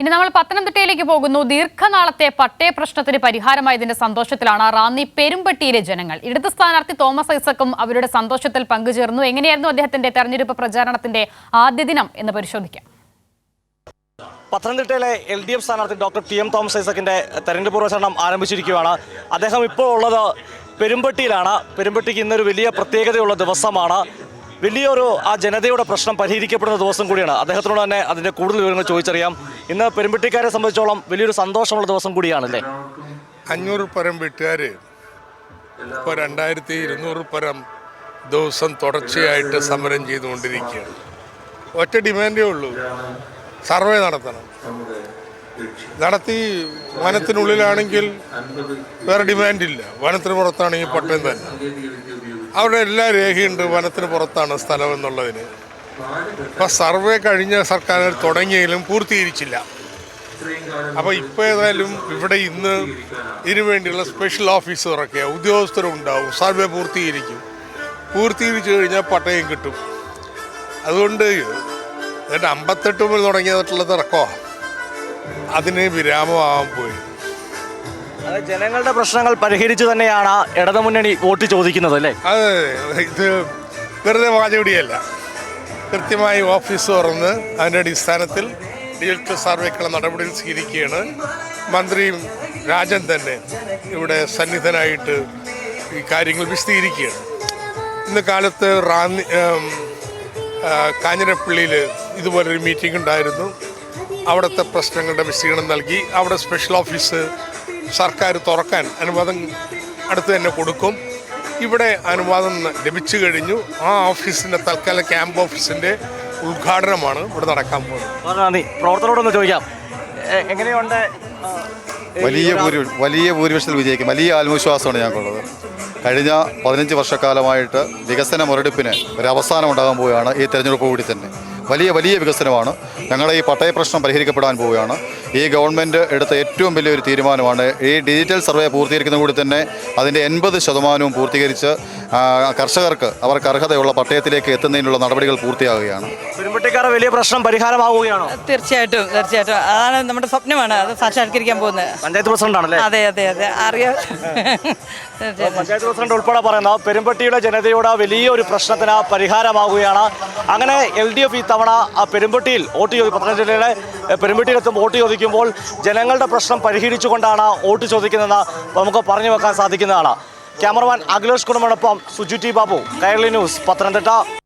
ഇനി നമ്മൾ പത്തനംതിട്ടയിലേക്ക് പോകുന്നു. ദീർഘനാളത്തെ പട്ടയ പ്രശ്നത്തിന് പരിഹാരമായതിന്റെ സന്തോഷത്തിലാണ് റാന്നി പെരുമ്പട്ടിയിലെ ജനങ്ങൾ. ഇടത് സ്ഥാനാർത്ഥി തോമസ് ഐസക്കും അവരുടെ സന്തോഷത്തിൽ പങ്കുചേർന്നു. എങ്ങനെയായിരുന്നു അദ്ദേഹത്തിന്റെ തെരഞ്ഞെടുപ്പ് പ്രചാരണത്തിന്റെ ആദ്യ ദിനം എന്ന് പരിശോധിക്കാം. പത്തനംതിട്ടയിലെ എൽ ഡി എഫ് സ്ഥാനാർത്ഥി ഡോക്ടർ ടി എം തോമസ് ഐസക്കിന്റെ തെരഞ്ഞെടുപ്പ് പ്രചരണം ആരംഭിച്ചിരിക്കുകയാണ്. അദ്ദേഹം ഇപ്പോൾ ഉള്ളത് പെരുമ്പട്ടിയിലാണ്. പെരുമ്പട്ടിക്ക് ഇന്നൊരു വലിയ പ്രത്യേകതയുള്ള ദിവസമാണ്. വലിയൊരു ആ ജനതയുടെ പ്രശ്നം പരിഹരിക്കപ്പെടുന്ന ദിവസം കൂടിയാണ്. അദ്ദേഹത്തിനോട് തന്നെ അതിന്റെ കൂടുതൽ വിവരങ്ങൾ ചോദിച്ചറിയാം. ഇന്ന് പെരുമ്പെട്ടിക്കാരെ സംബന്ധിച്ചോളം വലിയൊരു സന്തോഷമുള്ള ദിവസം കൂടിയാണല്ലേ? അഞ്ഞൂറ് പരം വീട്ടുകാർ ഇപ്പോൾ രണ്ടായിരത്തി ഇരുന്നൂറ് പരം ദിവസം തുടർച്ചയായിട്ട് സമരം ചെയ്തുകൊണ്ടിരിക്കുകയാണ്. ഒറ്റ ഡിമാൻഡേ ഉള്ളൂ. സർവേ നടത്തണം. നടത്തി വനത്തിനുള്ളിലാണെങ്കിൽ വേറെ ഡിമാൻഡില്ല. വനത്തിന് പുറത്താണെങ്കിൽ പട്ടയം തന്നെ. അവിടെ എല്ലാ രേഖയുണ്ട് വനത്തിന് പുറത്താണ് സ്ഥലം എന്നുള്ളതിന്. അപ്പോൾ സർവേ കഴിഞ്ഞ സർക്കാർ തുടങ്ങിയെങ്കിലും പൂർത്തീകരിച്ചില്ല. അപ്പോൾ ഇപ്പോൾ ഏതായാലും ഇവിടെ ഇന്ന് ഇതിനു വേണ്ടിയുള്ള സ്പെഷ്യൽ ഓഫീസറൊക്കെ ഉദ്യോഗസ്ഥരും ഉദ്യോഗസ്ഥരുണ്ടാവും സർവേ പൂർത്തീകരിക്കും. പൂർത്തീകരിച്ചു കഴിഞ്ഞാൽ പട്ടയം കിട്ടും. അതുകൊണ്ട് എന്നിട്ട് അമ്പത്തെട്ട് മുതൽ തുടങ്ങിയതായിട്ടുള്ള തിറക്കോ അതിന് വിരാമമാകാൻ പോയി ജനങ്ങളുടെ പ്രശ്നങ്ങൾ പരിഹരിച്ചു തന്നെയാണ് ഇടതുമുന്നണി വോട്ട് ചോദിക്കുന്നത് അല്ലേ? അത് ഇത് വെറുതെ വാചകുടിയല്ല. കൃത്യമായി ഓഫീസ് തുറന്ന് അതിന്റെ അടിസ്ഥാനത്തിൽ ഡിജിറ്റൽ സർവേക്കുള്ള നടപടികൾ സ്വീകരിക്കുകയാണ്. മന്ത്രിയും രാജൻ തന്നെ ഇവിടെ സന്നിധനായിട്ട് ഈ കാര്യങ്ങൾ വിശദീകരിക്കുകയാണ്. ഇന്ന് കാലത്ത് റാന്നി കാഞ്ഞിരപ്പള്ളിയിൽ ഇതുപോലൊരു മീറ്റിംഗ് ഉണ്ടായിരുന്നു. അവിടുത്തെ പ്രശ്നങ്ങളുടെ വിശദീകരണം നൽകി. അവിടെ സ്പെഷ്യൽ ഓഫീസ് സർക്കാർ തുറക്കാൻ അനുവാദം അടുത്ത് തന്നെ കൊടുക്കും. ഇവിടെ അനുവാദം ലഭിച്ചു കഴിഞ്ഞു. ആ ഓഫീസിന്റെ തൽക്കാല ക്യാമ്പ് ഓഫീസിന്റെ ഉദ്ഘാടനമാണ് ഇവിടെ നടക്കാൻ പോകുന്നത്. വളരെ നന്ദി. പ്രവർത്തനോടൊന്ന് ചോദിക്കാം. എങ്ങനെയുണ്ട്? വലിയ ഒരു- ഭൂരി വലിയ ഭൂരിപക്ഷത്തിൽ വിജയിക്കും. വലിയ ആത്മവിശ്വാസമാണ് ഞങ്ങൾക്കുള്ളത്. കഴിഞ്ഞ പതിനഞ്ച് വർഷക്കാലമായിട്ട് വികസന മുരടിപ്പിന് ഒരു അവസാനം ഉണ്ടാകാൻ പോവുകയാണ് ഈ തെരഞ്ഞെടുപ്പ് കൂടി തന്നെ. വലിയ വലിയ വികസനമാണ്. ഞങ്ങളുടെ ഈ പട്ടയ പ്രശ്നം പരിഹരിക്കപ്പെടാൻ പോവുകയാണ്. ഈ ഗവൺമെന്റ് എടുത്ത ഏറ്റവും വലിയൊരു തീരുമാനമാണ്. ഈ ഡിജിറ്റൽ സർവേ പൂർത്തീകരിക്കുന്ന കൂടി തന്നെ അതിന്റെ എൺപത് ശതമാനവും പൂർത്തീകരിച്ച് കർഷകർക്ക് അവർക്ക് അർഹതയുള്ള പട്ടയത്തിലേക്ക് എത്തുന്നതിനുള്ള നടപടികൾ പൂർത്തിയാകുകയാണ് പെരുമ്പട്ടിക്കാരുടെ വലിയ പ്രശ്നം പരിഹാരമാവുകയാണോ? തീർച്ചയായിട്ടും തീർച്ചയായിട്ടും. അതാണ് നമ്മുടെ സ്വപ്നമാണ്. അത് സാക്ഷാത്കരിക്കാൻ പോകുന്നത്. പഞ്ചായത്ത് പ്രസിഡന്റ് ആണല്ലേ അതെ അതെ അതെ. അറിയാം. പഞ്ചായത്ത് പ്രസിഡന്റ് ഉൾപ്പെടെ പറയുന്ന പെരുമ്പട്ടിയുടെ ജനതയുടെ വലിയൊരു പ്രശ്നത്തിന് പരിഹാരമാവുകയാണ്. അങ്ങനെ എൽ ഡി എഫ് ഇത്തവണ ആ പെരുമ്പട്ടിയിൽ വോട്ട് ചോദി പത്തനംതിട്ടയിലെ പെരുമ്പട്ടിയിലെത്തും വോട്ട് ചോദിക്കുമ്പോൾ ജനങ്ങളുടെ പ്രശ്നം പരിഹരിച്ചുകൊണ്ടാണ് വോട്ട് ചോദിക്കുന്നതെന്ന് നമുക്ക് പറഞ്ഞു വെക്കാൻ സാധിക്കുന്നതാണ്. ക്യാമറമാൻ അഖിലേഷ് കുടുംബനൊപ്പം സുജു ടി ബാബു കൈരളി ന്യൂസ് പത്തനംതിട്ട.